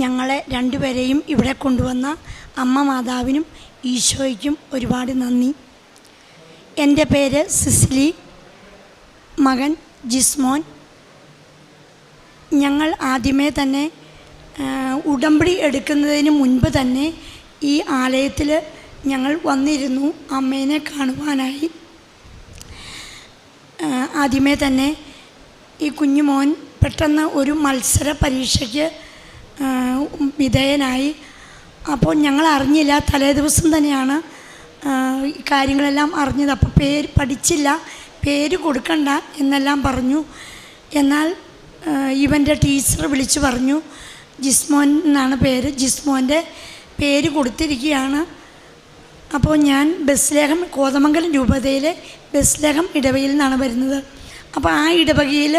ഞങ്ങളെ രണ്ടുപേരെയും ഇവിടെ കൊണ്ടുവന്ന അമ്മ മാതാവിനും ഈശോയ്ക്കും ഒരുപാട് നന്ദി. എന്റെ പേര് സിസിലി മകൻ ജിസ്മോൻ. ഞങ്ങൾ ആദ്യമേ തന്നെ ഉടമ്പടി എടുക്കുന്നതിന് മുൻപ് തന്നെ ഈ ആലയത്തിൽ ഞങ്ങൾ വന്നിരുന്നു അമ്മേനെ കാണുവാനായി. ആദ്യമേ തന്നെ ഈ കുഞ്ഞുമോൻ പെട്ടെന്ന് ഒരു മത്സര പരീക്ഷയ്ക്ക് വിധേയനായി. അപ്പോൾ ഞങ്ങൾ അറിഞ്ഞില്ല തലേ ദിവസം തന്നെയാണ് കാര്യങ്ങളെല്ലാം അറിഞ്ഞത്. അപ്പോൾ പേര് പഠിച്ചില്ല പേര് കൊടുക്കണ്ട എന്നെല്ലാം പറഞ്ഞു. എന്നാൽ ഇവന്റെ ടീച്ചർ വിളിച്ചു പറഞ്ഞു ജിസ്മോൻ എന്നാണ് പേര് ജിസ്മോന്റെ പേര് കൊടുത്തിരിക്കുകയാണ്. അപ്പോൾ ഞാൻ ബസ്ലേഹം കോതമംഗലം രൂപതയിലെ ബസ്ലേഹം ഇടവകയിൽ നിന്നാണ് വരുന്നത്. അപ്പോൾ ആ ഇടവകയിൽ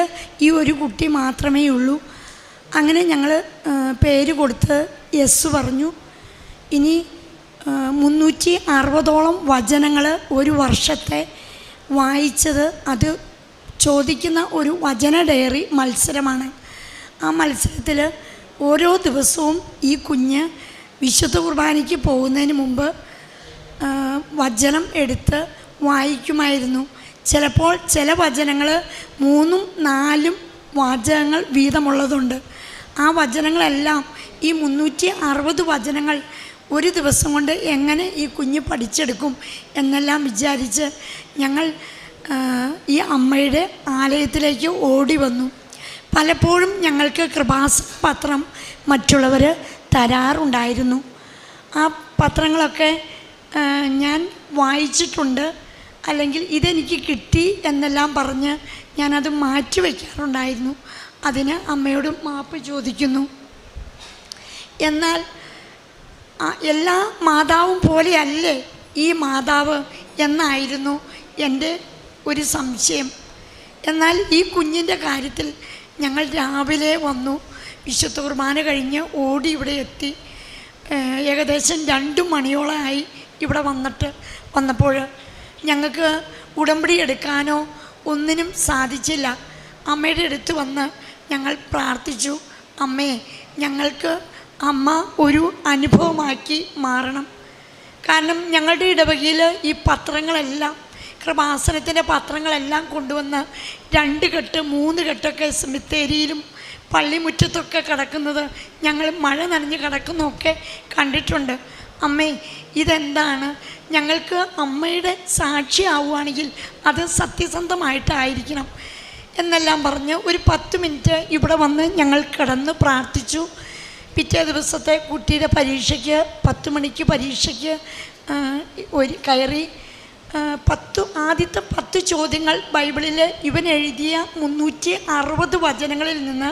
ഈ ഒരു കുട്ടി മാത്രമേ ഉള്ളൂ അങ്ങനെ ഞങ്ങൾ പേര് കൊടുത്ത് യെസ് പറഞ്ഞു. ഇനി മുന്നൂറ്റി അറുപതോളം വചനങ്ങൾ ഒരു വർഷത്തെ വായിച്ചത് അത് ചോദിക്കുന്ന ഒരു വചന ഡയറി മത്സരമാണ്. ആ മത്സരത്തിൽ ഓരോ ദിവസവും ഈ കുഞ്ഞ് വിശുദ്ധ കുർബാനയ്ക്ക് പോകുന്നതിന് മുമ്പ് വചനം എടുത്ത് വായിക്കുമായിരുന്നു. ചിലപ്പോൾ ചില വചനങ്ങൾ മൂന്നും നാലും വാചകങ്ങൾ വീതമുള്ളതുണ്ട്. ആ വചനങ്ങളെല്ലാം ഈ മുന്നൂറ്റി അറുപത് വചനങ്ങൾ ഒരു ദിവസം കൊണ്ട് എങ്ങനെ ഈ കുഞ്ഞ് പഠിച്ചെടുക്കും എന്നെല്ലാം വിചാരിച്ച് ഞങ്ങൾ ഈ അമ്മയുടെ ആലയത്തിലേക്ക് ഓടി വന്നു. പലപ്പോഴും ഞങ്ങൾക്ക് കൃപാസ പത്രം മറ്റുള്ളവർ തരാറുണ്ടായിരുന്നു. ആ പത്രങ്ങളൊക്കെ ഞാൻ വായിച്ചിട്ടുണ്ട്. അല്ലെങ്കിൽ ഇതെനിക്ക് കിട്ടി എന്നെല്ലാം പറഞ്ഞ് ഞാനത് മാറ്റി വയ്ക്കാറുണ്ടായിരുന്നു അതിന് അമ്മയോട് മാപ്പ് ചോദിക്കുന്നു. എന്നാൽ എല്ലാ മാതാവും പോലെയല്ലേ ഈ മാതാവ് എന്നായിരുന്നു എന്റെ ഒരു സംശയം. എന്നാൽ ഈ കുഞ്ഞിന്റെ കാര്യത്തിൽ ഞങ്ങൾ രാവിലെ വന്നു വിശുദ്ധ കുർബാന കഴിഞ്ഞ് ഓടി ഇവിടെ എത്തി. ഏകദേശം രണ്ട് മണിയോളമായി ഇവിടെ വന്നിട്ട് വന്നപ്പോൾ ഞങ്ങൾക്ക് ഉടമ്പടി എടുക്കാനോ ഒന്നിനും സാധിച്ചില്ല. അമ്മയുടെ അടുത്ത് വന്ന് ഞങ്ങൾ പ്രാർത്ഥിച്ചു. അമ്മേ ഞങ്ങൾക്ക് അമ്മ ഒരു അനുഭവമാക്കി മാറണം. കാരണം ഞങ്ങളുടെ ഇടവകയിൽ ഈ പത്രങ്ങളെല്ലാം കൃപാസനത്തിന്റെ പത്രങ്ങളെല്ലാം കൊണ്ടുവന്ന് രണ്ട് കെട്ട് മൂന്ന് കെട്ടൊക്കെ സെമിത്തേരിയിലും പള്ളിമുറ്റത്തൊക്കെ കിടക്കുന്നത് ഞങ്ങൾ മഴ നനഞ്ഞ് കിടക്കുന്നതൊക്കെ കണ്ടിട്ടുണ്ട്. അമ്മേ ഇതെന്താണ്? ഞങ്ങൾക്ക് അമ്മയുടെ സാക്ഷിയാവുകയാണെങ്കിൽ അത് സത്യസന്ധമായിട്ടായിരിക്കണം. എന്നെല്ലാം പറഞ്ഞ് ഒരു പത്ത് മിനിറ്റ് ഇവിടെ വന്ന് ഞങ്ങൾ കിടന്ന് പ്രാർത്ഥിച്ചു. പിറ്റേ ദിവസത്തെ കുട്ടിയുടെ പരീക്ഷയ്ക്ക് പത്ത് മണിക്ക് പരീക്ഷയ്ക്ക് ഒരു കയറി. പത്ത് ആദ്യത്തെ പത്ത് ചോദ്യങ്ങൾ ബൈബിളിൽ ഇവൻ എഴുതിയ മുന്നൂറ്റി അറുപത് വചനങ്ങളിൽ നിന്ന്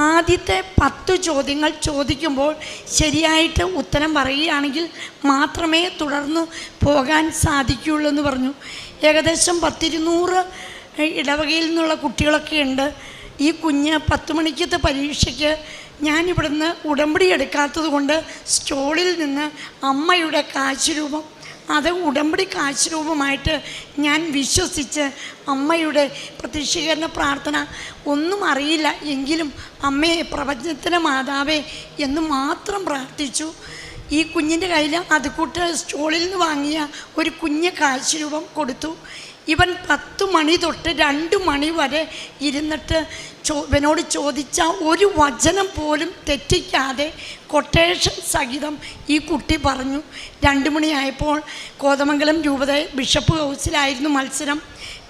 ആദ്യത്തെ പത്ത് ചോദ്യങ്ങൾ ചോദിക്കുമ്പോൾ ശരിയായിട്ട് ഉത്തരം പറയുകയാണെങ്കിൽ മാത്രമേ തുടർന്ന് പോകാൻ സാധിക്കുകയുള്ളൂ എന്ന് പറഞ്ഞു. ഏകദേശം പത്തിരുന്നൂറ് ഇടവകയിൽ നിന്നുള്ള കുട്ടികളൊക്കെ ഉണ്ട്. ഈ കുഞ്ഞ് പത്ത് മണിക്കത്തെ പരീക്ഷയ്ക്ക് ഞാനിവിടുന്ന് ഉടമ്പടി എടുക്കാത്തത് കൊണ്ട് സ്റ്റോളിൽ നിന്ന് അമ്മയുടെ കാശ് രൂപം അത് ഉടമ്പടി കാശ് രൂപമായിട്ട് ഞാൻ വിശ്വസിച്ച് അമ്മയുടെ പ്രത്യക്ഷീകരണ പ്രാർത്ഥന ഒന്നും അറിയില്ല എങ്കിലും അമ്മയെ പ്രപഞ്ചത്തിന്റെ മാതാവേ എന്ന് മാത്രം പ്രാർത്ഥിച്ചു. ഈ കുഞ്ഞിന്റെ കയ്യിൽ അത് കൂട്ട് സ്റ്റോളിൽ നിന്ന് വാങ്ങിയ ഒരു കുഞ്ഞ് കാശ് രൂപം കൊടുത്തു. ഇവൻ പത്ത് മണി തൊട്ട് രണ്ട് മണി വരെ ഇരുന്നിട്ട് ചോ ഇവനോട് ചോദിച്ച ഒരു വചനം പോലും തെറ്റിക്കാതെ കൊട്ടേഷൻ സഹിതം ഈ കുട്ടി പറഞ്ഞു. രണ്ട് മണിയായപ്പോൾ കോതമംഗലം രൂപത ബിഷപ്പ് ഹൗസിലായിരുന്നു മത്സരം.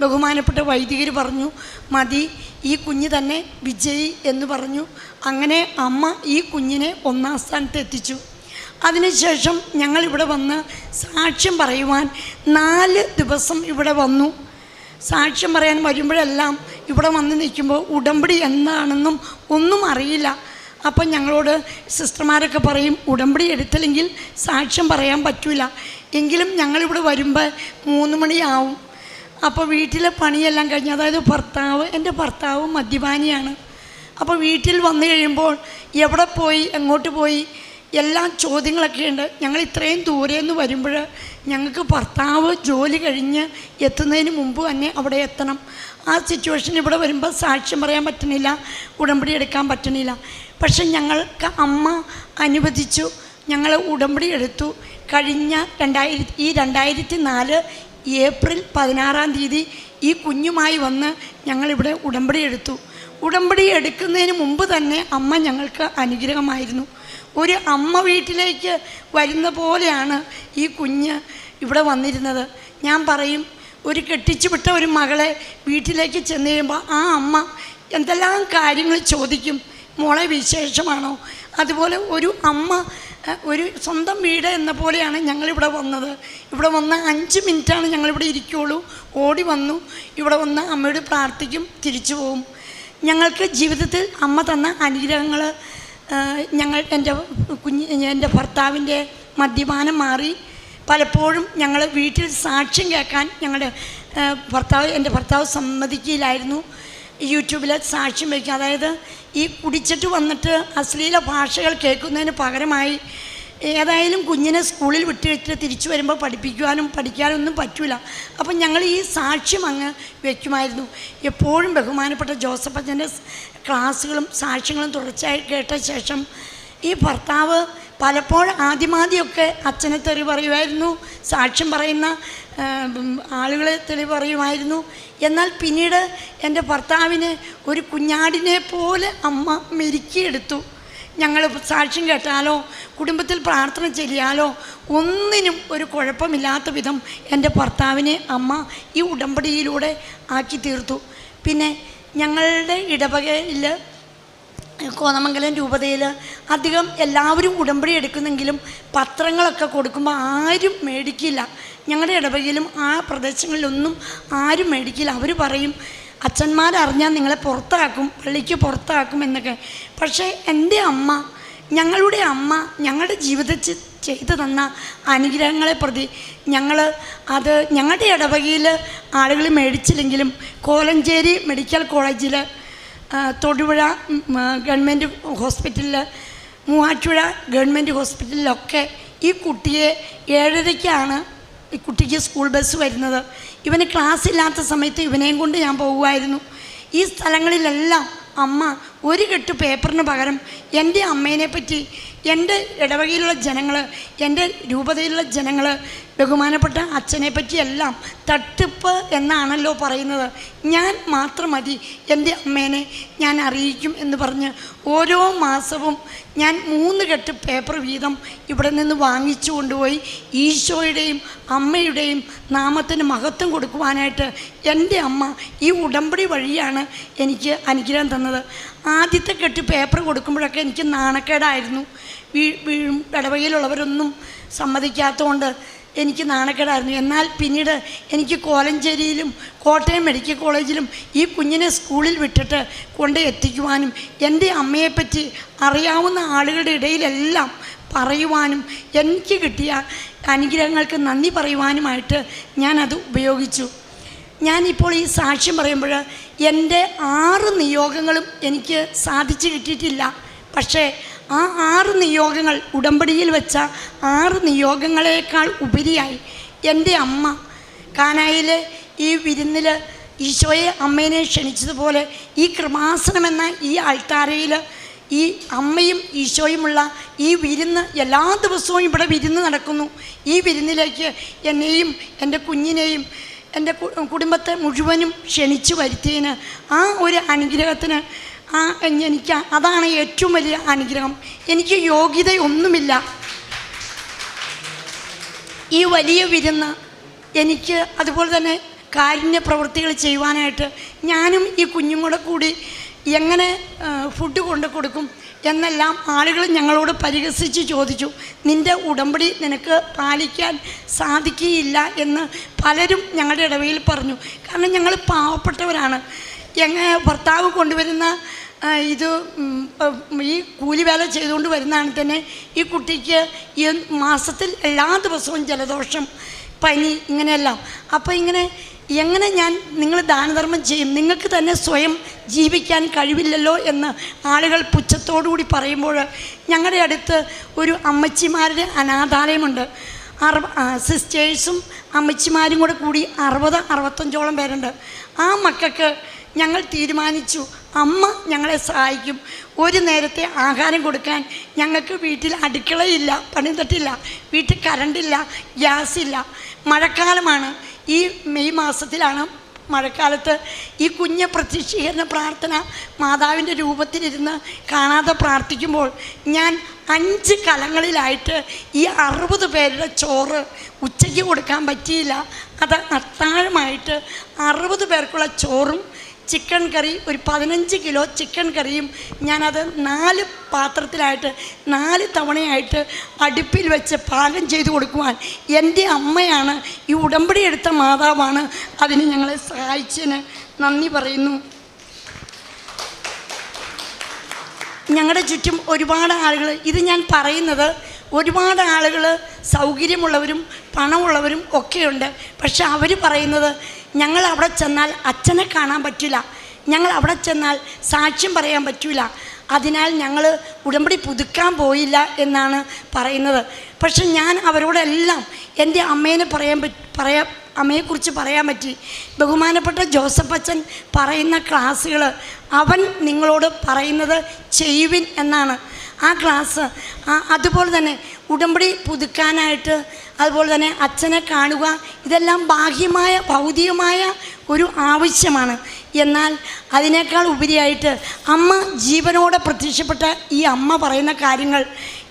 ബഹുമാനപ്പെട്ട വൈദികർ പറഞ്ഞു മതി ഈ കുഞ്ഞ് തന്നെ വിജയി എന്ന് പറഞ്ഞു. അങ്ങനെ അമ്മ ഈ കുഞ്ഞിനെ ഒന്നാം സ്ഥാനത്ത് എത്തിച്ചു. അതിനുശേഷം ഞങ്ങൾ ഇവിടെ വന്ന് സാക്ഷ്യം പറയുവാൻ നാല് ദിവസം ഇവിടെ വന്നു. സാക്ഷ്യം പറയാൻ വരുമ്പോഴെല്ലാം ഇവിടെ വന്ന് നിൽക്കുമ്പോൾ ഉടമ്പടി എന്താണെന്നും ഒന്നും അറിയില്ല. അപ്പം ഞങ്ങളോട് സിസ്റ്റർമാരൊക്കെ പറയും ഉടമ്പടി എടുത്തില്ലെങ്കിൽ സാക്ഷ്യം പറയാൻ പറ്റില്ല എങ്കിലും ഞങ്ങളിവിടെ വരുമ്പോൾ മൂന്ന് മണിയാവും. അപ്പോൾ വീട്ടിലെ പണിയെല്ലാം കഴിഞ്ഞ് അതായത് ഭർത്താവ് എന്റെ ഭർത്താവ് മദ്യപാനിയാണ്. അപ്പോൾ വീട്ടിൽ വന്നു കഴിയുമ്പോൾ എവിടെ പോയി എങ്ങോട്ട് പോയി എല്ലാ ചോദ്യങ്ങളൊക്കെ ഉണ്ട്. ഞങ്ങൾ ഇത്രയും ദൂരെ നിന്ന് വരുമ്പോൾ ഞങ്ങൾക്ക് ഭർത്താവ് ജോലി കഴിഞ്ഞ് എത്തുന്നതിന് മുമ്പ് തന്നെ അവിടെ എത്തണം. ആ സിറ്റുവേഷൻ ഇവിടെ വരുമ്പോൾ സാക്ഷ്യം പറയാൻ പറ്റണില്ല ഉടമ്പടി എടുക്കാൻ പറ്റണില്ല പക്ഷെ ഞങ്ങൾക്ക് അമ്മ അനുവദിച്ചു ഞങ്ങൾ ഉടമ്പടി എടുത്തു. കഴിഞ്ഞ രണ്ടായിരത്തി ഈ രണ്ടായിരത്തി നാല് ഏപ്രിൽ പതിനാറാം തീയതി ഈ കുഞ്ഞുമായി വന്ന് ഞങ്ങളിവിടെ ഉടമ്പടി എടുത്തു. ഉടമ്പടി എടുക്കുന്നതിന് മുമ്പ് തന്നെ അമ്മ ഞങ്ങൾക്ക് അനുഗ്രഹമായിരുന്നു. ഒരു അമ്മ വീട്ടിലേക്ക് വരുന്ന പോലെയാണ് ഈ കുഞ്ഞ് ഇവിടെ വന്നിരുന്നത്. ഞാൻ പറയും ഒരു കെട്ടിച്ചുവിട്ട ഒരു മകളെ വീട്ടിലേക്ക് ചെന്ന് കഴിയുമ്പോൾ ആ അമ്മ എന്തെല്ലാം കാര്യങ്ങൾ ചോദിക്കും? മോളെ വിശേഷമാണോ? അതുപോലെ ഒരു അമ്മ ഒരു സ്വന്തം വീട് എന്ന പോലെയാണ് ഞങ്ങളിവിടെ വന്നത്. ഇവിടെ വന്ന അഞ്ച് മിനിറ്റാണ് ഞങ്ങളിവിടെ ഇരിക്കുകയുള്ളൂ ഓടി വന്നു. ഇവിടെ വന്ന് അമ്മയോട് പ്രാർത്ഥിക്കും തിരിച്ചു പോവും. ഞങ്ങൾക്ക് ജീവിതത്തിൽ അമ്മ തന്ന അനുഗ്രഹങ്ങൾ ഞങ്ങൾ എന്റെ കുഞ്ഞ് എന്റെ ഭർത്താവിന്റെ മദ്യപാനം മാറി. പലപ്പോഴും ഞങ്ങൾ വീട്ടിൽ സാക്ഷ്യം കേൾക്കാൻ ഞങ്ങളുടെ ഭർത്താവ് എന്റെ ഭർത്താവ് സമ്മതിക്കില്ലായിരുന്നു യൂട്യൂബിൽ സാക്ഷ്യം വയ്ക്കുക. അതായത് ഈ കുടിച്ചിട്ട് വന്നിട്ട് അശ്ലീല ഭാഷകൾ കേൾക്കുന്നതിന് പകരമായി ഏതായാലും കുഞ്ഞിനെ സ്കൂളിൽ വിട്ടിട്ട് തിരിച്ചു വരുമ്പോൾ പഠിപ്പിക്കുവാനും പഠിക്കാനും ഒന്നും പറ്റില്ല അപ്പം ഞങ്ങൾ ഈ സാക്ഷ്യം അങ്ങ് വയ്ക്കുമായിരുന്നു എപ്പോഴും ബഹുമാനപ്പെട്ട ജോസഫ് അച്ഛന്റെ ക്ലാസ്സുകളും സാക്ഷ്യങ്ങളും തുടർച്ചയായി കേട്ട ശേഷം ഈ ഭർത്താവ് പലപ്പോഴും ആദ്യമാദ്യമൊക്കെ അച്ഛനെ തെറി പറയുമായിരുന്നു സാക്ഷ്യം പറയുന്ന ആളുകളെ തെളി പറയുമായിരുന്നു. എന്നാൽ പിന്നീട് എന്റെ ഭർത്താവിന് ഒരു കുഞ്ഞാടിനെ പോലെ അമ്മ മെരുക്കിയെടുത്തു. ഞങ്ങൾ സാക്ഷ്യം കേട്ടാലോ കുടുംബത്തിൽ പ്രാർത്ഥന ചെയ്യാലോ ഒന്നിനും ഒരു കുഴപ്പമില്ലാത്ത വിധം എന്റെ ഭർത്താവിനെ അമ്മ ഈ ഉടമ്പടിയിലൂടെ ആക്കി തീർത്തു. പിന്നെ ഞങ്ങളുടെ ഇടവകയിൽ കോതമംഗലം രൂപതയിൽ അധികം എല്ലാവരും ഉടമ്പടി എടുക്കുന്നെങ്കിലും പത്രങ്ങളൊക്കെ കൊടുക്കുമ്പോൾ ആരും മേടിക്കില്ല. ഞങ്ങളുടെ ഇടവകയിലും ആ പ്രദേശങ്ങളിലൊന്നും ആരും മേടിക്കില്ല. അവർ പറയും അച്ഛന്മാരറിഞ്ഞാൽ നിങ്ങളെ പുറത്താക്കും പള്ളിക്ക് പുറത്താക്കും എന്നൊക്കെ. പക്ഷേ എന്റെ അമ്മ ഞങ്ങളുടെ അമ്മ ഞങ്ങളുടെ ജീവിതത്തിൽ ചെയ്തു തന്ന അനുഗ്രഹങ്ങളെ പ്രതി ഞങ്ങൾ അത് ഞങ്ങളുടെ ഇടവകയിൽ ആളുകൾ മേടിച്ചില്ലെങ്കിലും കോലഞ്ചേരി മെഡിക്കൽ കോളേജിൽ തൊടുപുഴ ഗവൺമെന്റ് ഹോസ്പിറ്റലിൽ മൂവാറ്റുപുഴ ഗവൺമെന്റ് ഹോസ്പിറ്റലിലൊക്കെ ഈ കുട്ടിയെ ഏഴരയ്ക്കാണ് ഈ കുട്ടിക്ക് സ്കൂൾ ബസ് വരുന്നത്. ഇവന് ക്ലാസ് ഇല്ലാത്ത സമയത്ത് ഇവനെയും കൊണ്ട് ഞാൻ പോകുമായിരുന്നു. ഈ സ്ഥലങ്ങളിലെല്ലാം അമ്മ ഒരു കെട്ട് പേപ്പറിന് പകരം എന്റെ അമ്മേനെ പറ്റി എന്റെ ഇടവകയിലുള്ള ജനങ്ങൾ എന്റെ രൂപതയിലുള്ള ജനങ്ങൾ ബഹുമാനപ്പെട്ട അച്ഛനെ പറ്റിയെല്ലാം തട്ടിപ്പ് എന്നാണല്ലോ പറയുന്നത്. ഞാൻ മാത്രം മതി എന്റെ അമ്മേനെ ഞാൻ അറിയിക്കും എന്ന് പറഞ്ഞ് ഓരോ മാസവും ഞാൻ മൂന്ന് കെട്ട് പേപ്പർ വീതം ഇവിടെ നിന്ന് വാങ്ങിച്ചു കൊണ്ടുപോയി ഈശോയുടെയും അമ്മയുടെയും നാമത്തിന് മഹത്വം കൊടുക്കുവാനായിട്ട് എന്റെ അമ്മ ഈ ഉടമ്പടി വഴിയാണ് എനിക്ക് അനുഗ്രഹം തന്നത്. ആദ്യത്തെ കെട്ട് പേപ്പർ കൊടുക്കുമ്പോഴൊക്കെ എനിക്ക് നാണക്കേടായിരുന്നു. വീ വീ ഇടവകയിലുള്ളവരൊന്നും സമ്മതിക്കാത്തതുകൊണ്ട് എനിക്ക് നാണക്കേടായിരുന്നു. എന്നാൽ പിന്നീട് എനിക്ക് കോലഞ്ചേരിയിലും കോട്ടയം മെഡിക്കൽ കോളേജിലും ഈ കുഞ്ഞിനെ സ്കൂളിൽ വിട്ടിട്ട് കൊണ്ട് എത്തിക്കുവാനും എന്റെ അമ്മയെപ്പറ്റി അറിയാവുന്ന ആളുകളുടെ ഇടയിലെല്ലാം പറയുവാനും എനിക്ക് കിട്ടിയ അനുഗ്രഹങ്ങൾക്ക് നന്ദി പറയുവാനുമായിട്ട് ഞാനത് ഉപയോഗിച്ചു. ഞാനിപ്പോൾ ഈ സാക്ഷ്യം പറയുമ്പോൾ എന്റെ ആറ് നിയോഗങ്ങളും എനിക്ക് സാധിച്ചു കിട്ടിയിട്ടില്ല. പക്ഷേ ആ ആറ് നിയോഗങ്ങൾ ഉടമ്പടിയിൽ വെച്ച ആറ് നിയോഗങ്ങളെക്കാൾ ഉപരിയായി എന്റെ അമ്മ കാനായിലെ ഈ വിരുന്നിൽ ഈശോയെ അമ്മേനെ ക്ഷണിച്ചതുപോലെ ഈ കൃമാസനമെന്ന ഈ ആൾത്താരയിൽ ഈ അമ്മയും ഈശോയുമുള്ള ഈ വിരുന്ന് എല്ലാ ദിവസവും ഇവിടെ വിരുന്ന് നടക്കുന്നു. ഈ വിരുന്നിലേക്ക് എന്നെയും എന്റെ കുഞ്ഞിനെയും എന്റെ കുടുംബത്തെ മുഴുവനും ക്ഷണിച്ചു വരുത്തിയതിന് ആ ഒരു അനുഗ്രഹത്തിന് ആ എനിക്ക് അതാണ് ഏറ്റവും വലിയ അനുഗ്രഹം. എനിക്ക് യോഗ്യതയൊന്നുമില്ല. ഈ വലിയ വിരുന്ന് എനിക്ക് അതുപോലെ തന്നെ കാരുണ്യ പ്രവൃത്തികൾ ചെയ്യുവാനായിട്ട് ഞാനും ഈ കുഞ്ഞും കൂടെ കൂടി എങ്ങനെ ഫുഡ് കൊണ്ടു കൊടുക്കും എന്നെല്ലാം ആളുകൾ ഞങ്ങളോട് പരിഹസിച്ച് ചോദിച്ചു. നിന്റെ ഉടമ്പടി നിനക്ക് പാലിക്കാൻ സാധിക്കുകയില്ല എന്ന് പലരും ഞങ്ങളുടെ ഇടവയിൽ പറഞ്ഞു. കാരണം ഞങ്ങൾ പാവപ്പെട്ടവരാണ്. എങ്ങനെ ഭർത്താവ് കൊണ്ടുവരുന്ന ഇത് ഈ കൂലിവേല ചെയ്തുകൊണ്ട് വരുന്നതാണ് തന്നെ ഈ കുട്ടിക്ക് മാസത്തിൽ എല്ലാ ദിവസവും ജലദോഷം പനി ഇങ്ങനെയെല്ലാം. അപ്പോൾ ഇങ്ങനെ എങ്ങനെ ഞാൻ നിങ്ങൾ ദാനധർമ്മം ചെയ്യും? നിങ്ങൾക്ക് തന്നെ സ്വയം ജീവിക്കാൻ കഴിവില്ലല്ലോ എന്ന് ആളുകൾ പുച്ഛത്തോടുകൂടി പറയുമ്പോൾ ഞങ്ങളുടെ അടുത്ത് ഒരു അമ്മച്ചിമാരുടെ അനാഥാലയമുണ്ട്. അറു സിസ്റ്റേഴ്സും അമ്മച്ചിമാരും കൂടെ കൂടി അറുപത് അറുപത്തഞ്ചോളം പേരുണ്ട്. ആ മക്കൾക്ക് ഞങ്ങൾ തീരുമാനിച്ചു. അമ്മ ഞങ്ങളെ സഹായിക്കും. ഒരു നേരത്തെ ആഹാരം കൊടുക്കാൻ ഞങ്ങൾക്ക് വീട്ടിൽ അടുക്കളയില്ല പണിതട്ടില്ല വീട്ടിൽ കറണ്ടില്ല ഗ്യാസില്ല. മഴക്കാലമാണ്. ഈ മെയ് മാസത്തിലാണ് മഴക്കാലത്ത് ഈ കുഞ്ഞ് പ്രത്യക്ഷീകരണ പ്രാർത്ഥന മാതാവിന്റെ രൂപത്തിലിരുന്ന് കാണാതെ പ്രാർത്ഥിക്കുമ്പോൾ ഞാൻ അഞ്ച് കലങ്ങളിലായിട്ട് ഈ അറുപത് പേരുടെ ചോറ് ഉച്ചയ്ക്ക് കൊടുക്കാൻ പറ്റിയില്ല. അത് അത്താഴമായിട്ട് അറുപത് പേർക്കുള്ള ചോറും ചിക്കൻ കറി ഒരു പതിനഞ്ച് കിലോ ചിക്കൻ കറിയും ഞാനത് നാല് പാത്രത്തിലായിട്ട് നാല് തവണയായിട്ട് അടുപ്പിൽ വെച്ച് പാകം ചെയ്തു കൊടുക്കുവാൻ എന്റെ അമ്മയാണ് ഈ ഉടമ്പടി എടുത്ത മാതാവാണ്. അതിന് ഞങ്ങളെ സഹായിച്ചതിന് നന്ദി പറയുന്നു. ഞങ്ങളുടെ ചുറ്റും ഒരുപാട് ആളുകൾ ഇത് ഞാൻ പറയുന്നത് ഒരുപാട് ആളുകൾ സൗകര്യമുള്ളവരും പണമുള്ളവരും ഒക്കെയുണ്ട്. പക്ഷെ അവർ പറയുന്നത് ഞങ്ങൾ അവിടെ ചെന്നാൽ അച്ഛനെ കാണാൻ പറ്റില്ല ഞങ്ങൾ അവിടെ ചെന്നാൽ സാക്ഷ്യം പറയാൻ പറ്റില്ല അതിനാൽ ഞങ്ങൾ ഉടമ്പടി പുതുക്കാൻ പോയില്ല എന്നാണ് പറയുന്നത്. പക്ഷെ ഞാൻ അവരോടെല്ലാം എന്റെ അമ്മേനെ പറയാൻ പറയാ അമ്മയെക്കുറിച്ച് പറയാൻ പറ്റി. ബഹുമാനപ്പെട്ട ജോസഫ് അച്ഛൻ പറയുന്ന ക്ലാസ്സുകൾ അവൻ നിങ്ങളോട് പറയുന്നത് ചെയ്യുവിൻ എന്നാണ്. ആ ക്ലാസ് അതുപോലെ തന്നെ ഉടമ്പടി പുതുക്കാനായിട്ട് അതുപോലെ തന്നെ അച്ഛനെ കാണുക ഇതെല്ലാം ബാഹ്യമായ ഭൗതികമായ ഒരു ആവശ്യമാണ്. എന്നാൽ അതിനേക്കാൾ ഉപരിയായിട്ട് അമ്മ ജീവനോടെ പ്രത്യക്ഷപ്പെട്ട ഈ അമ്മ പറയുന്ന കാര്യങ്ങൾ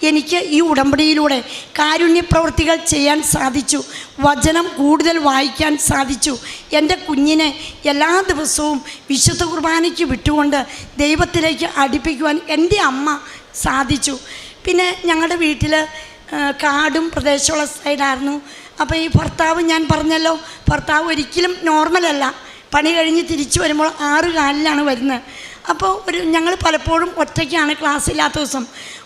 എനിക്ക് ഈ ഉടമ്പടിയിലൂടെ കാരുണ്യപ്രവൃത്തികൾ ചെയ്യാൻ സാധിച്ചു വചനം കൂടുതൽ വായിക്കാൻ സാധിച്ചു. എന്റെ കുഞ്ഞിനെ എല്ലാ ദിവസവും വിശുദ്ധ കുർബാനയ്ക്ക് വിട്ടുകൊണ്ട് ദൈവത്തിലേക്ക് അടുപ്പിക്കുവാൻ എന്റെ അമ്മ സാധിച്ചു. പിന്നെ ഞങ്ങളുടെ വീട്ടിൽ കാടും പ്രദേശമുള്ള സൈഡായിരുന്നു. അപ്പോൾ ഈ ഭർത്താവ് ഞാൻ പറഞ്ഞല്ലോ ഭർത്താവ് ഒരിക്കലും നോർമലല്ല. പണി കഴിഞ്ഞ് തിരിച്ചു വരുമ്പോൾ ആറ് കാലിലാണ് വരുന്നത്. അപ്പോൾ ഒരു ഞങ്ങൾ പലപ്പോഴും ഒറ്റയ്ക്കാണ് ക്ലാസ് ഇല്ലാത്ത ദിവസം.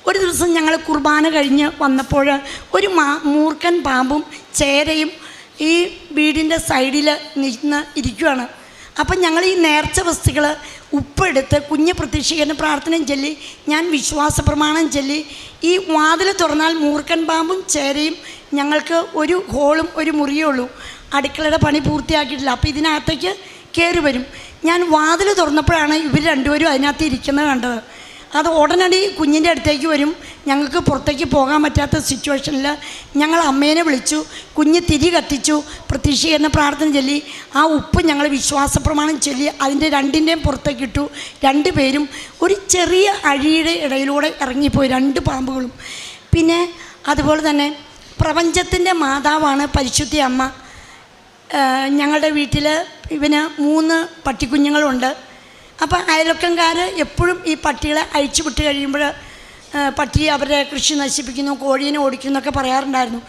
ഒരു ദിവസം ഞങ്ങൾ കുർബാന കഴിഞ്ഞ് വന്നപ്പോൾ ഒരു മാ മൂർഖൻ പാമ്പും ചേരയും ഈ വീടിന്റെ സൈഡിൽ നിന്ന് ഇരിക്കുകയാണ് അപ്പം ഞങ്ങൾ ഈ നേർച്ച വസ്തുക്കൾ ഉപ്പെടുത്ത് കുഞ്ഞ് പ്രത്യക്ഷീകരണ പ്രാർത്ഥനയും ചൊല്ലി ഞാൻ വിശ്വാസ പ്രമാണം ചൊല്ലി. ഈ വാതിൽ തുറന്നാൽ മൂർക്കൻ പാമ്പും ചേരയും ഞങ്ങൾക്ക് ഒരു ഹോളും ഒരു മുറിയേ ഉള്ളൂ. അടുക്കളയുടെ പണി പൂർത്തിയാക്കിയിട്ടില്ല. അപ്പോൾ ഇതിനകത്തേക്ക് കയറി വരും. ഞാൻ വാതിൽ തുറന്നപ്പോഴാണ് ഇവർ രണ്ടുപേരും അതിനകത്ത് ഇരിക്കുന്നത് കണ്ടത്. അത് ഉടനടി കുഞ്ഞിന്റെ അടുത്തേക്ക് വരും. ഞങ്ങൾക്ക് പുറത്തേക്ക് പോകാൻ പറ്റാത്ത സിറ്റുവേഷനിൽ ഞങ്ങൾ അമ്മേനെ വിളിച്ചു. കുഞ്ഞ് തിരി കത്തിച്ചു. പ്രത്യക്ഷീകരണ പ്രാർത്ഥന ചൊല്ലി. ആ ഉപ്പ് ഞങ്ങൾ വിശ്വാസപ്രമാണം ചൊല്ലി. അതിന്റെ രണ്ടിന്റെയും പുറത്തേക്ക് ഇട്ടു. രണ്ട് പേരും ഒരു ചെറിയ അഴിയുടെ ഇടയിലൂടെ ഇറങ്ങിപ്പോയി. രണ്ട് പാമ്പുകളും. പിന്നെ അതുപോലെ തന്നെ പ്രപഞ്ചത്തിന്റെ മാതാവാണ് പരിശുദ്ധി അമ്മ. ഞങ്ങളുടെ വീട്ടിൽ ഇവന് മൂന്ന് പട്ടിക്കുഞ്ഞുങ്ങളുണ്ട്. അപ്പോൾ അയൽവക്കംകാർ എപ്പോഴും ഈ പട്ടികളെ അഴിച്ചു വിട്ട് കഴിയുമ്പോൾ പട്ടി അവരുടെ കൃഷി നശിപ്പിക്കുന്നു കോഴീനെ ഓടിക്കുന്നു എന്നൊക്കെ പറയാറുണ്ടായിരുന്നു.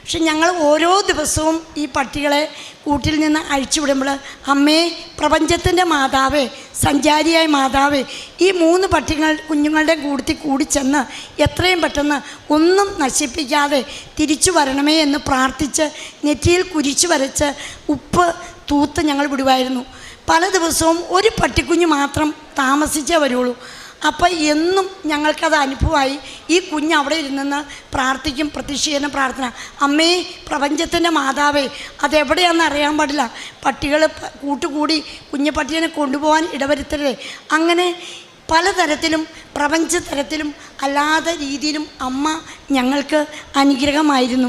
പക്ഷെ ഞങ്ങൾ ഓരോ ദിവസവും ഈ പട്ടികളെ കൂട്ടിൽ നിന്ന് അഴിച്ചു വിടുമ്പോൾ അമ്മേ പ്രപഞ്ചത്തിന്റെ മാതാവേ സഞ്ചാരിയായ മാതാവേ ഈ മൂന്ന് പട്ടികൾ കുഞ്ഞുങ്ങളുടെ കൂട്ടത്തിൽ കൂടി ചെന്ന് എത്രയും പെട്ടെന്ന് ഒന്നും നശിപ്പിക്കാതെ തിരിച്ചു വരണമേ എന്ന് പ്രാർത്ഥിച്ച് നെറ്റിയിൽ കുരിച്ചു വരച്ച് ഉപ്പ് തൂത്ത് ഞങ്ങൾ വിടുമായിരുന്നു പല ദിവസവും ഒരു പട്ടിക്കുഞ്ഞ് മാത്രം താമസിച്ചേ വരുള്ളൂ. അപ്പം എന്നും ഞങ്ങൾക്കത് അനുഭവമായി. ഈ കുഞ്ഞ് അവിടെ ഇരുന്നെന്ന് പ്രാർത്ഥിക്കും പ്രത്യക്ഷീകരണ പ്രാർത്ഥന. അമ്മേ പ്രപഞ്ചത്തിന്റെ മാതാവേ അതെവിടെയാണെന്ന് അറിയാൻ പാടില്ല. പട്ടികൾ കൂട്ടുകൂടി കുഞ്ഞു പട്ടിയെ കൊണ്ടുപോകാൻ ഇടവരുത്തരുതേ. അങ്ങനെ പലതരത്തിലും പ്രപഞ്ച തരത്തിലും അല്ലാത്ത രീതിയിലും അമ്മ ഞങ്ങൾക്ക് അനുഗ്രഹമായിരുന്നു.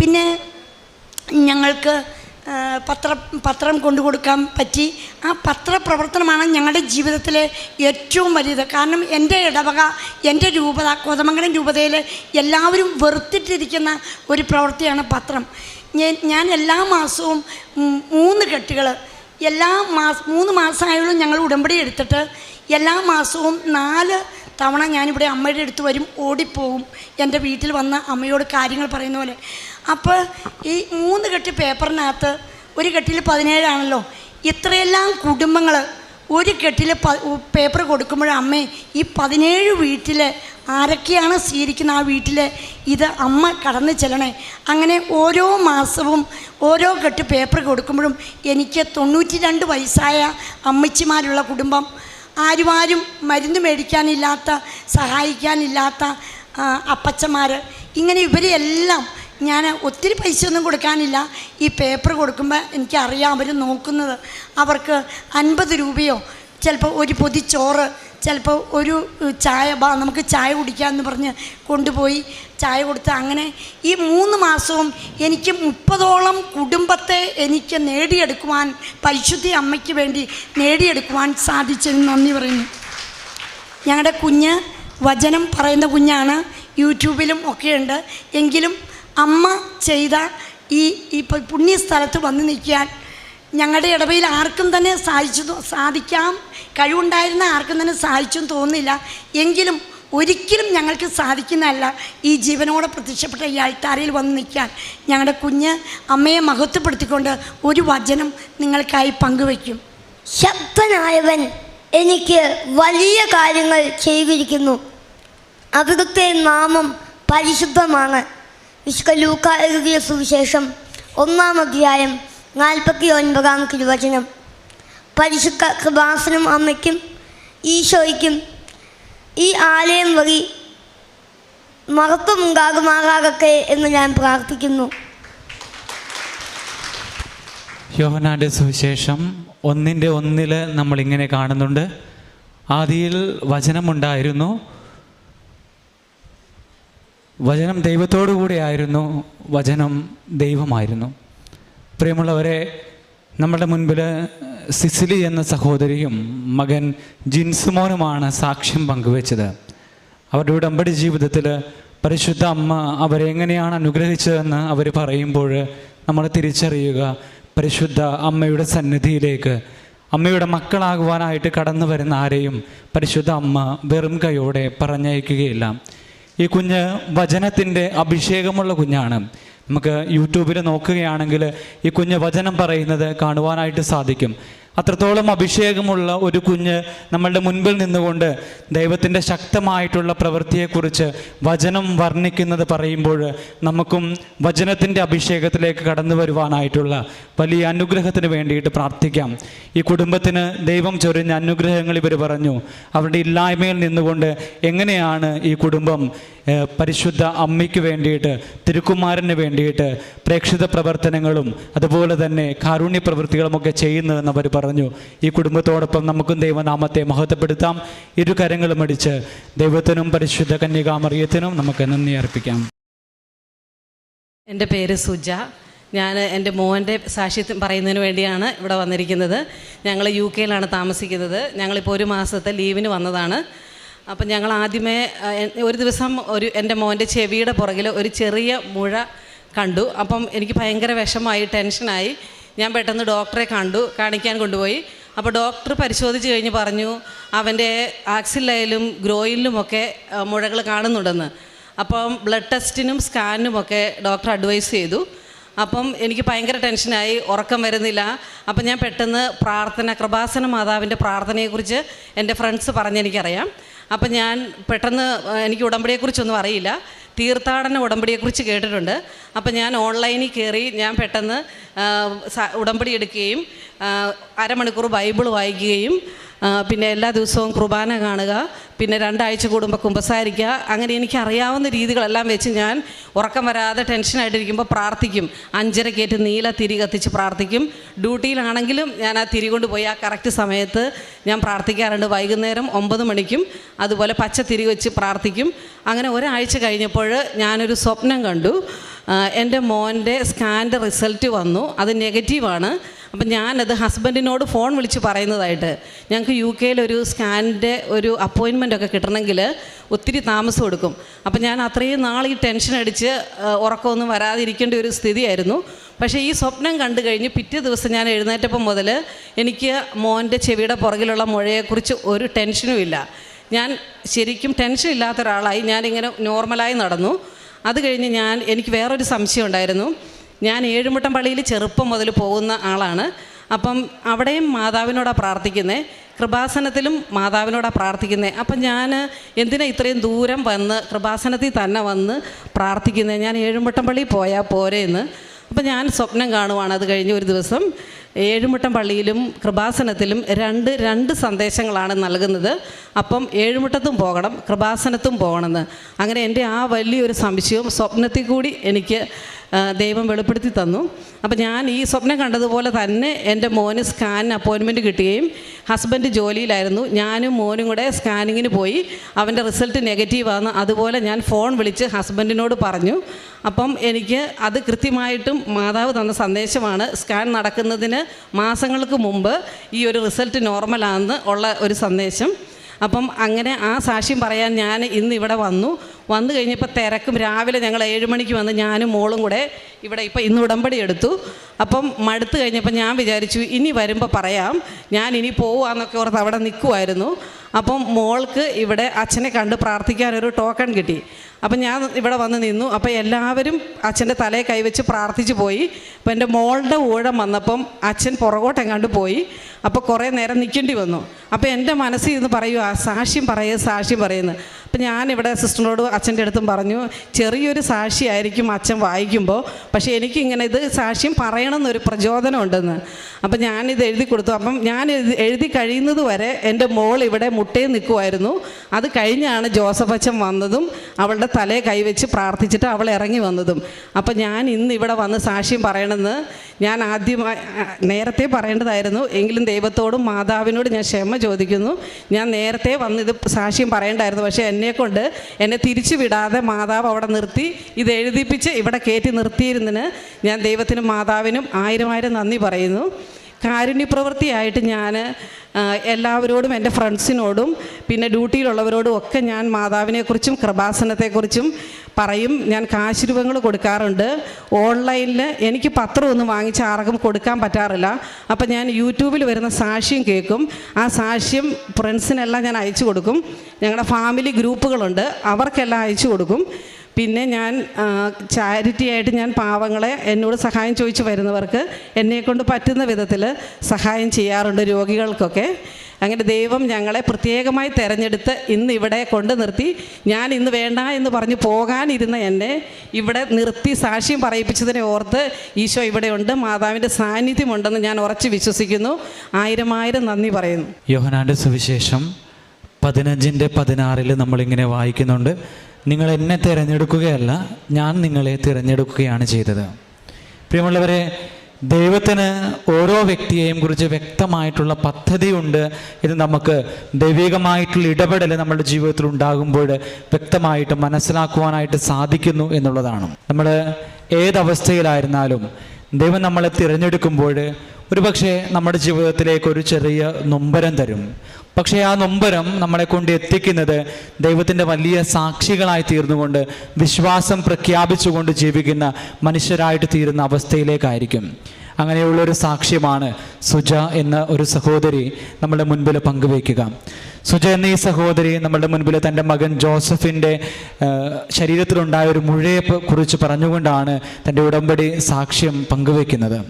പിന്നെ ഞങ്ങൾക്ക് പത്ര പത്രം കൊണ്ടു കൊടുക്കാൻ പറ്റി. ആ പത്രപ്രവർത്തനമാണ് ഞങ്ങളുടെ ജീവിതത്തിലെ ഏറ്റവും വലിയത്. കാരണം എന്റെ ഇടവക എന്റെ രൂപത കോതമംഗലം രൂപതയിൽ എല്ലാവരും വെറുത്തിട്ടിരിക്കുന്ന ഒരു പ്രവൃത്തിയാണ് പത്രം. ഞാൻ ഞാൻ എല്ലാ മാസവും മൂന്ന് കെട്ടുകൾ എല്ലാ മാസ മൂന്ന് മാസമായാലും ഞങ്ങൾ ഉടമ്പടി എടുത്തിട്ട്. എല്ലാ മാസവും നാല് തവണ ഞാനിവിടെ അമ്മയുടെ അടുത്ത് വരും ഓടിപ്പോവും. എന്റെ വീട്ടിൽ വന്ന് അമ്മയോട് കാര്യങ്ങൾ പറയുന്ന പോലെ. അപ്പോൾ ഈ മൂന്ന് കെട്ട് പേപ്പറിനകത്ത് ഒരു കെട്ടിൽ പതിനേഴാണല്ലോ. ഇത്രയെല്ലാം കുടുംബങ്ങൾ ഒരു കെട്ടിൽ പേപ്പർ കൊടുക്കുമ്പോൾ അമ്മേ ഈ പതിനേഴ് വീട്ടിൽ ആരൊക്കെയാണ് സ്വീകരിക്കുന്ന ആ വീട്ടിൽ ഇത് അമ്മ കടന്നു ചെല്ലണേ. അങ്ങനെ ഓരോ മാസവും ഓരോ കെട്ട് പേപ്പർ കൊടുക്കുമ്പോഴും എനിക്ക് തൊണ്ണൂറ്റി രണ്ട് വയസ്സായ അമ്മച്ചിമാരുള്ള കുടുംബം. ആരുമാരും മരുന്ന് മേടിക്കാനില്ലാത്ത സഹായിക്കാനില്ലാത്ത അപ്പച്ചമാർ ഇങ്ങനെ ഇവരെയെല്ലാം ഞാൻ ഒത്തിരി പൈസ ഒന്നും കൊടുക്കാനില്ല. ഈ പേപ്പർ കൊടുക്കുമ്പോൾ എനിക്കറിയാം അവർ നോക്കുന്നത്. അവർക്ക് അൻപത് രൂപയോ ചിലപ്പോൾ ഒരു പൊതി ചോറ് ചിലപ്പോൾ ഒരു ചായ ബാ നമുക്ക് ചായ കുടിക്കാമെന്ന് പറഞ്ഞ് കൊണ്ടുപോയി ചായ കൊടുത്ത് അങ്ങനെ ഈ മൂന്ന് മാസവും എനിക്ക് മുപ്പതോളം കുടുംബത്തെ എനിക്ക് നേടിയെടുക്കുവാൻ പരിശുദ്ധി അമ്മയ്ക്ക് വേണ്ടി നേടിയെടുക്കുവാൻ സാധിച്ചതിന് നന്ദി പറയുന്നു. ഞങ്ങളുടെ കുഞ്ഞ് വചനം പറയുന്ന കുഞ്ഞാണ്. യൂട്യൂബിലും ഒക്കെയുണ്ട്. എങ്കിലും അമ്മ ചെയ്ത ഈ ഇപ്പോൾ പുണ്യസ്ഥലത്ത് വന്ന് നിൽക്കാൻ ഞങ്ങളുടെ ഇടവയിൽ ആർക്കും തന്നെ സാധിച്ചു സാധിക്കാം. കഴിവുണ്ടായിരുന്ന ആർക്കും തന്നെ സാധിച്ചു തോന്നുന്നില്ല. എങ്കിലും ഒരിക്കലും ഞങ്ങൾക്ക് സാധിക്കുന്നതല്ല ഈ ജീവനോടെ പ്രത്യക്ഷപ്പെട്ട ഈ അൾത്താരയിൽ വന്ന് നിൽക്കാൻ. ഞങ്ങളുടെ കുഞ്ഞ് അമ്മയെ മഹത്വപ്പെടുത്തിക്കൊണ്ട് ഒരു വചനം നിങ്ങൾക്കായി പങ്കുവയ്ക്കും. ശക്തനായവൻ എനിക്ക് വലിയ കാര്യങ്ങൾ ചെയ്തിരിക്കുന്നു. അവിടുത്തെ നാമം പരിശുദ്ധമാണ്. വിശുദ്ധ ലൂക്ക എഴുതിയ സുവിശേഷം. ഒന്നാം അധ്യായം നാൽപ്പത്തി ഒൻപതാം തിരുവചനം. പരിശുദ്ധ കൃപാസനം അമ്മയ്ക്കും ഈശോയ്ക്കും ഈ ആലയം വഴി മഹത്വമുണ്ടാകുമാറാകട്ടെ എന്ന് ഞാൻ പ്രാർത്ഥിക്കുന്നു. യോഹനാന്റെ സുവിശേഷം ഒന്നിന്റെ ഒന്നിൽ നമ്മളിങ്ങനെ കാണുന്നുണ്ട്. ആദിയിൽ വചനമുണ്ടായിരുന്നു. വചനം ദൈവത്തോടു കൂടിയായിരുന്നു വചനം ദൈവമായിരുന്നു. പ്രിയമുള്ളവരെ നമ്മുടെ മുൻപിൽ സിസിലി എന്ന സഹോദരിയും മകൻ ജിൻസുമോനുമാണ് സാക്ഷ്യം പങ്കുവച്ചത്. അവരുടെ ഉടമ്പടി ജീവിതത്തിൽ പരിശുദ്ധ അമ്മ അവരെ എങ്ങനെയാണ് അനുഗ്രഹിച്ചതെന്ന് അവർ പറയുമ്പോൾ നമ്മൾ തിരിച്ചറിയുക പരിശുദ്ധ അമ്മയുടെ സന്നിധിയിലേക്ക് അമ്മയുടെ മക്കളാകുവാനായിട്ട് കടന്നു വരുന്ന ആരെയും പരിശുദ്ധ അമ്മ വെറും കൈയോടെ പറഞ്ഞയക്കുകയില്ല. ഈ കുഞ്ഞ് വചനത്തിന്റെ അഭിഷേകമുള്ള കുഞ്ഞാണ്. നമുക്ക് യൂട്യൂബിൽ നോക്കുകയാണെങ്കിൽ ഈ കുഞ്ഞ് വചനം പറയുന്നത് കാണുവാനായിട്ട് സാധിക്കും. അത്രത്തോളം അഭിഷേകമുള്ള ഒരു കുഞ്ഞ് നമ്മളുടെ മുൻപിൽ നിന്നുകൊണ്ട് ദൈവത്തിന്റെ ശക്തമായിട്ടുള്ള പ്രവൃത്തിയെക്കുറിച്ച് വചനം വർണിക്കുന്നത് പറയുമ്പോൾ നമുക്കും വചനത്തിന്റെ അഭിഷേകത്തിലേക്ക് കടന്നു വരുവാനായിട്ടുള്ള വലിയ അനുഗ്രഹത്തിന് വേണ്ടിയിട്ട് പ്രാർത്ഥിക്കാം. ഈ കുടുംബത്തിന് ദൈവം ചൊരിഞ്ഞ അനുഗ്രഹങ്ങൾ ഇവർ പറഞ്ഞു. അവരുടെ ഇല്ലായ്മയിൽ നിന്നുകൊണ്ട് എങ്ങനെയാണ് ഈ കുടുംബം പരിശുദ്ധ അമ്മയ്ക്ക് വേണ്ടിയിട്ട് തിരുക്കുമാരന് വേണ്ടിയിട്ട് പ്രേക്ഷിത പ്രവർത്തനങ്ങളും അതുപോലെ തന്നെ കാരുണ്യ പ്രവൃത്തികളുമൊക്കെ ചെയ്യുന്നതെന്ന് അവർ പറഞ്ഞു. ഈ കുടുംബത്തോടൊപ്പം നമുക്കും ദൈവനാമത്തെ മഹത്വപ്പെടുത്താം. ഇരു കരങ്ങളും അടിച്ച് ദൈവത്തിനും പരിശുദ്ധ കന്യകാമറിയത്തിനും നമുക്ക് നന്ദി അർപ്പിക്കാം. എന്റെ പേര് സുജ. ഞാൻ എന്റെ മോന്റെ സാക്ഷ്യത്വം പറയുന്നതിന് വേണ്ടിയാണ് ഇവിടെ വന്നിരിക്കുന്നത്. ഞങ്ങൾ യു കെയിലാണ് താമസിക്കുന്നത്. ഞങ്ങളിപ്പോൾ ഒരു മാസത്തെ ലീവിന് വന്നതാണ്. അപ്പം ഞങ്ങൾ ആദ്യമേ ഒരു ദിവസം ഒരു എന്റെ മോന്റെ ചെവിയുടെ പുറകിൽ ഒരു ചെറിയ മുഴ കണ്ടു. അപ്പം എനിക്ക് ഭയങ്കര വിഷമായി ടെൻഷനായി. ഞാൻ പെട്ടെന്ന് ഡോക്ടറെ കണ്ടു കാണിക്കാൻ കൊണ്ടുപോയി. അപ്പോൾ ഡോക്ടർ പരിശോധിച്ച് കഴിഞ്ഞ് പറഞ്ഞു അവന്റെ ആക്സിലയിലും ഗ്രോയിലുമൊക്കെ മുഴകൾ കാണുന്നുണ്ടെന്ന്. അപ്പം ബ്ലഡ് ടെസ്റ്റിനും സ്കാനിനും ഒക്കെ ഡോക്ടർ അഡ്വൈസ് ചെയ്തു. അപ്പം എനിക്ക് ഭയങ്കര ടെൻഷനായി ഉറക്കം വരുന്നില്ല. അപ്പം ഞാൻ പെട്ടെന്ന് പ്രാർത്ഥന കൃപാസന മാതാവിന്റെ പ്രാർത്ഥനയെക്കുറിച്ച് എന്റെ ഫ്രണ്ട്സ് പറഞ്ഞെനിക്കറിയാം. അപ്പം ഞാൻ പെട്ടെന്ന് എനിക്ക് ഉടമ്പടിയെക്കുറിച്ചൊന്നും അറിയില്ല. തീർത്ഥാടന ഉടമ്പടിയെക്കുറിച്ച് കേട്ടിട്ടുണ്ട്. അപ്പം ഞാൻ ഓൺലൈനിൽ കയറി ഞാൻ പെട്ടെന്ന് ഉടമ്പടി എടുക്കുകയും അരമണിക്കൂർ ബൈബിൾ വായിക്കുകയും പിന്നെ എല്ലാ ദിവസവും കുർബാന കാണുക പിന്നെ രണ്ടാഴ്ച കൂടുമ്പോൾ കുമ്പസാരിക്കുക. അങ്ങനെ എനിക്ക് അറിയാവുന്ന രീതികളെല്ലാം വെച്ച് ഞാൻ ഉറക്കം വരാതെ ടെൻഷനായിട്ടിരിക്കുമ്പോൾ പ്രാർത്ഥിക്കും. അഞ്ചരക്കേറ്റ് നീല തിരി കത്തിച്ച് പ്രാർത്ഥിക്കും. ഡ്യൂട്ടിയിലാണെങ്കിലും ഞാൻ ആ തിരി കൊണ്ടുപോയി ആ കറക്റ്റ് സമയത്ത് ഞാൻ പ്രാർത്ഥിക്കാറുണ്ട്. വൈകുന്നേരം ഒമ്പത് മണിക്കും അതുപോലെ പച്ച തിരി വെച്ച് പ്രാർത്ഥിക്കും. അങ്ങനെ ഒരാഴ്ച കഴിഞ്ഞപ്പോൾ ഞാനൊരു സ്വപ്നം കണ്ടു. എന്റെ മോന്റെ സ്കാന്റെ റിസൾട്ട് വന്നു. അത് നെഗറ്റീവാണ്. അപ്പം ഞാനത് ഹസ്ബൻഡിനോട് ഫോൺ വിളിച്ച് പറയുന്നതായിട്ട്. ഞങ്ങൾക്ക് യു കെയിൽ ഒരു സ്കാനിന്റെ ഒരു അപ്പോയിൻമെന്റ് ഒക്കെ കിട്ടണമെങ്കിൽ ഒത്തിരി താമസം എടുക്കും. അപ്പം ഞാൻ അത്രയും നാൾ ഈ ടെൻഷൻ അടിച്ച് ഉറക്കമൊന്നും വരാതിരിക്കേണ്ട ഒരു സ്ഥിതിയായിരുന്നു. പക്ഷേ ഈ സ്വപ്നം കണ്ടു കഴിഞ്ഞ് പിറ്റേ ദിവസം ഞാൻ എഴുന്നേറ്റപ്പം മുതൽ എനിക്ക് മോന്റെ ചെവിയുടെ പുറകിലുള്ള മുഴയെക്കുറിച്ച് ഒരു ടെൻഷനും ഇല്ല. ഞാൻ ശരിക്കും ടെൻഷൻ ഇല്ലാത്ത ഒരാളായി. ഞാനിങ്ങനെ നോർമലായി നടന്നു. അത് കഴിഞ്ഞ് ഞാൻ എനിക്ക് വേറൊരു സംശയം ഉണ്ടായിരുന്നു. ഞാൻ ഏഴുമുട്ടം പള്ളിയിൽ ചെറുപ്പം മുതൽ പോകുന്ന ആളാണ്. അപ്പം അവിടെയും മാതാവിനോടാണ് പ്രാർത്ഥിക്കുന്നത് കൃപാസനത്തിലും മാതാവിനോടാണ് പ്രാർത്ഥിക്കുന്നത് അപ്പം ഞാൻ എന്തിനാ ഇത്രയും ദൂരം വന്ന് കൃപാസനത്തിൽ തന്നെ വന്ന് പ്രാർത്ഥിക്കുന്നത് ഞാൻ ഏഴുമുട്ടം പള്ളിയിൽ പോയാൽ പോരെ എന്ന് അപ്പം ഞാൻ സ്വപ്നം കാണുവാണ്. അത് കഴിഞ്ഞ് ഒരു ദിവസം ഏഴുമുട്ടം പള്ളിയിലും കൃപാസനത്തിലും രണ്ട് രണ്ട് സന്ദേശങ്ങളാണ് നൽകുന്നത്. അപ്പം ഏഴുമുട്ടത്തും പോകണം കൃപാസനത്തും പോകണമെന്ന്. അങ്ങനെ എന്റെ ആ വലിയൊരു സംശയവും സ്വപ്നത്തിൽ കൂടി എനിക്ക് ദൈവം വെളിപ്പെടുത്തി തന്നു. അപ്പോൾ ഞാൻ ഈ സ്വപ്നം കണ്ടതുപോലെ തന്നെ എന്റെ മോന് സ്കാൻ അപ്പോയിൻമെന്റ് കിട്ടുകയും ഹസ്ബൻഡ് ജോലിയിലായിരുന്നു. ഞാനും മോനും കൂടെ സ്കാനിങ്ങിന് പോയി. അവന്റെ റിസൾട്ട് നെഗറ്റീവാണ് അതുപോലെ ഞാൻ ഫോൺ വിളിച്ച് ഹസ്ബൻഡിനോട് പറഞ്ഞു. അപ്പം എനിക്ക് അത് കൃത്യമായിട്ടും മാതാവ് തന്ന സന്ദേശമാണ്. സ്കാൻ നടക്കുന്നതിന് മാസങ്ങൾക്ക് മുമ്പ് ഈ ഒരു റിസൾട്ട് നോർമലാണെന്ന് ഉള്ള ഒരു സന്ദേശം. അപ്പം അങ്ങനെ ആ സാക്ഷ്യം പറയാൻ ഞാൻ ഇന്ന് ഇവിടെ വന്നു. വന്നു കഴിഞ്ഞപ്പോൾ തിരക്കും. രാവിലെ ഞങ്ങൾ ഏഴ് മണിക്ക് വന്ന് ഞാനും മോളും കൂടെ ഇവിടെ ഇപ്പം ഇന്ന് ഉടമ്പടി എടുത്തു. അപ്പം മടുത്ത് കഴിഞ്ഞപ്പോൾ ഞാൻ വിചാരിച്ചു ഇനി വരുമ്പോൾ പറയാം. ഞാൻ ഇനി പോവാന്നൊക്കെ ഓർത്ത് അവിടെ നിൽക്കുമായിരുന്നു അപ്പം മോൾക്ക് ഇവിടെ അച്ഛനെ കണ്ട് പ്രാർത്ഥിക്കാനൊരു ടോക്കൺ കിട്ടി. അപ്പം ഞാൻ ഇവിടെ വന്ന് നിന്നു. അപ്പം എല്ലാവരും അച്ഛന്റെ തലയെ കൈവച്ച് പ്രാർത്ഥിച്ചു പോയി. അപ്പം എന്റെ മോളുടെ ഊഴം വന്നപ്പം അച്ഛൻ പുറകോട്ടെങ്ങാണ്ട് പോയി. അപ്പോൾ കുറേ നേരം നിൽക്കേണ്ടി വന്നു. അപ്പോൾ എന്റെ മനസ്സിൽ ഇരുന്ന് പറയുക സാക്ഷ്യം പറയുക സാക്ഷ്യം പറയുന്നു അപ്പം ഞാനിവിടെ സിസ്റ്ററിനോട് അച്ഛന്റെ അടുത്തും പറഞ്ഞു ചെറിയൊരു സാക്ഷിയായിരിക്കും അച്ഛൻ വായിക്കുമ്പോൾ പക്ഷേ എനിക്കിങ്ങനെ ഇത് സാക്ഷ്യം പറയണമെന്നൊരു പ്രചോദനം ഉണ്ടെന്ന് അപ്പം ഞാനിത് എഴുതി കൊടുത്തു. അപ്പം ഞാൻ എഴുതി കഴിയുന്നത് വരെ എന്റെ മോൾ ഇവിടെ മുട്ടയിൽ നിൽക്കുമായിരുന്നു അത് കഴിഞ്ഞാണ് ജോസഫ് അച്ഛൻ വന്നതും അവളുടെ തലയെ കൈവച്ച് പ്രാർത്ഥിച്ചിട്ട് അവൾ ഇറങ്ങി വന്നതും. അപ്പം ഞാൻ ഇന്ന് ഇവിടെ വന്ന് സാക്ഷ്യം പറയണമെന്ന് ഞാൻ ആദ്യമായി നേരത്തെ പറയേണ്ടതായിരുന്നു. എങ്കിലും ദൈവത്തോടും മാതാവിനോടും ഞാൻ ക്ഷമ ചോദിക്കുന്നു. ഞാൻ നേരത്തെ വന്ന് ഇത് സാക്ഷ്യം പറയേണ്ടായിരുന്നു. പക്ഷേ എന്നെക്കൊണ്ട് എന്നെ തിരിച്ചു വിടാതെ മാതാവ് അവിടെ നിർത്തി ഇത് എഴുതിപ്പിച്ച് ഇവിടെ കയറ്റി നിർത്തിയിരുന്നതിന് ഞാൻ ദൈവത്തിനും മാതാവിനും ആയിരം ആയിരം നന്ദി പറയുന്നു. കാരുണ്യപ്രവൃത്തിയായിട്ട് ഞാൻ എല്ലാവരോടും എന്റെ ഫ്രണ്ട്സിനോടും പിന്നെ ഡ്യൂട്ടിയിലുള്ളവരോടും ഒക്കെ ഞാൻ മാതാവിനെക്കുറിച്ചും കൃപാസനത്തെക്കുറിച്ചും പറയും. ഞാൻ കാശുരൂപങ്ങൾ കൊടുക്കാറുണ്ട്. ഓൺലൈനിൽ എനിക്ക് പത്രമൊന്നും വാങ്ങിച്ച് ആർക്കും കൊടുക്കാൻ പറ്റാറില്ല. അപ്പം ഞാൻ യൂട്യൂബിൽ വരുന്ന സാക്ഷ്യം കേൾക്കും. ആ സാക്ഷ്യം ഫ്രണ്ട്സിനെല്ലാം ഞാൻ അയച്ചു കൊടുക്കും. ഞങ്ങളുടെ ഫാമിലി ഗ്രൂപ്പുകളുണ്ട്. അവർക്കെല്ലാം അയച്ചു കൊടുക്കും. പിന്നെ ഞാൻ ചാരിറ്റി ആയിട്ട് ഞാൻ പാവങ്ങളെ എന്നോട് സഹായം ചോദിച്ചു വരുന്നവർക്ക് എന്നെക്കൊണ്ട് പറ്റുന്ന വിധത്തിൽ സഹായം ചെയ്യാറുണ്ട് രോഗികൾക്കൊക്കെ. അങ്ങനെ ദൈവം ഞങ്ങളെ പ്രത്യേകമായി തിരഞ്ഞെടുത്ത് ഇന്ന് ഇവിടെ കൊണ്ട് നിർത്തി. ഞാൻ ഇന്ന് വേണ്ട എന്ന് പറഞ്ഞ് പോകാനിരുന്ന എന്നെ ഇവിടെ നിർത്തി സാക്ഷ്യം പറയിപ്പിച്ചതിനെ ഓർത്ത് ഈശോ ഇവിടെയുണ്ട് മാതാവിന്റെ സാന്നിധ്യമുണ്ടെന്ന് ഞാൻ ഉറച്ച് വിശ്വസിക്കുന്നു. ആയിരം ആയിരം നന്ദി പറയുന്നു. യോഹനാന്റെ സുവിശേഷം പതിനഞ്ചിന്റെ പതിനാറിൽ നമ്മളിങ്ങനെ വായിക്കുന്നുണ്ട്. നിങ്ങൾ എന്നെ തിരഞ്ഞെടുക്കുകയല്ല ഞാൻ നിങ്ങളെ തിരഞ്ഞെടുക്കുകയാണ് ചെയ്തത്. പ്രിയമുള്ളവരെ ദൈവത്തിന് ഓരോ വ്യക്തിയെയും കുറിച്ച് വ്യക്തമായിട്ടുള്ള പദ്ധതിയുണ്ട് ഇത് നമുക്ക് ദൈവികമായിട്ടുള്ള ഇടപെടൽ നമ്മുടെ ജീവിതത്തിൽ ഉണ്ടാകുമ്പോൾ വ്യക്തമായിട്ട് മനസ്സിലാക്കുവാനായിട്ട് സാധിക്കുന്നു എന്നുള്ളതാണ്. നമ്മൾ ഏതവസ്ഥയിലായിരുന്നാലും ദൈവം നമ്മളെ തിരഞ്ഞെടുക്കുമ്പോൾ ഒരുപക്ഷെ നമ്മുടെ ജീവിതത്തിലേക്ക് ഒരു ചെറിയ നൊമ്പരം തരും. പക്ഷേ ആ നൊമ്പരം നമ്മളെ കൊണ്ട് എത്തിക്കുന്നത് ദൈവത്തിന്റെ വലിയ സാക്ഷികളായി തീർന്നുകൊണ്ട് വിശ്വാസം പ്രഖ്യാപിച്ചുകൊണ്ട് ജീവിക്കുന്ന മനുഷ്യരായിട്ട് തീരുന്ന അവസ്ഥയിലേക്കായിരിക്കും. അങ്ങനെയുള്ള ഒരു സാക്ഷ്യമാണ് സുജ എന്ന ഒരു സഹോദരി നമ്മുടെ മുൻപിൽ പങ്കുവയ്ക്കുക. സുജ എന്ന ഈ സഹോദരി നമ്മുടെ മുൻപിൽ തന്റെ മകൻ ജോസഫിന്റെ ശരീരത്തിലുണ്ടായ ഒരു മുഴയെ കുറിച്ച് പറഞ്ഞുകൊണ്ടാണ് തന്റെ ഉടമ്പടി സാക്ഷ്യം പങ്കുവയ്ക്കുന്നത്.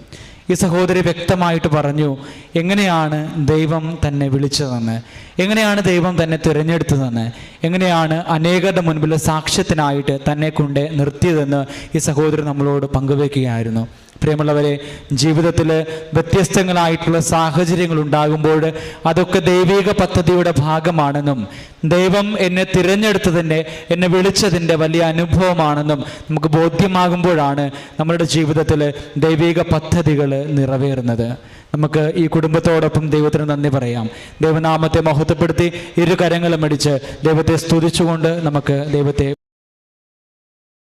ഈ സഹോദരി വ്യക്തമായിട്ട് പറഞ്ഞു എങ്ങനെയാണ് ദൈവം തന്നെ വിളിച്ചതെന്ന്? എങ്ങനെയാണ് ദൈവം തന്നെ തിരഞ്ഞെടുത്തതെന്ന്? എങ്ങനെയാണ് അനേകരുടെ മുൻപിൽ സാക്ഷ്യത്തിനായിട്ട് തന്നെ കൊണ്ട് നിർത്തിയതെന്ന് ഈ സഹോദരൻ നമ്മളോട് പങ്കുവയ്ക്കുകയായിരുന്നു. പ്രിയമുള്ളവരെ ജീവിതത്തിൽ വ്യത്യസ്തങ്ങളായിട്ടുള്ള സാഹചര്യങ്ങൾ ഉണ്ടാകുമ്പോൾ അതൊക്കെ ദൈവിക പദ്ധതിയുടെ ഭാഗമാണെന്നും ദൈവം എന്നെ തിരഞ്ഞെടുത്തതിന്റെ എന്നെ വിളിച്ചതിന്റെ വലിയ അനുഭവമാണെന്നും നമുക്ക് ബോധ്യമാകുമ്പോഴാണ് നമ്മളുടെ ജീവിതത്തിൽ ദൈവിക പദ്ധതികൾ നിറവേറുന്നത്. നമുക്ക് ഈ കുടുംബത്തോടൊപ്പം ദൈവത്തിന് നന്ദി പറയാം. ദൈവനാമത്തെ മഹത്വപ്പെടുത്തി ഇരു കരങ്ങളും അടിച്ച് ദൈവത്തെ സ്തുതിച്ചുകൊണ്ട് നമുക്ക് ദൈവത്തെ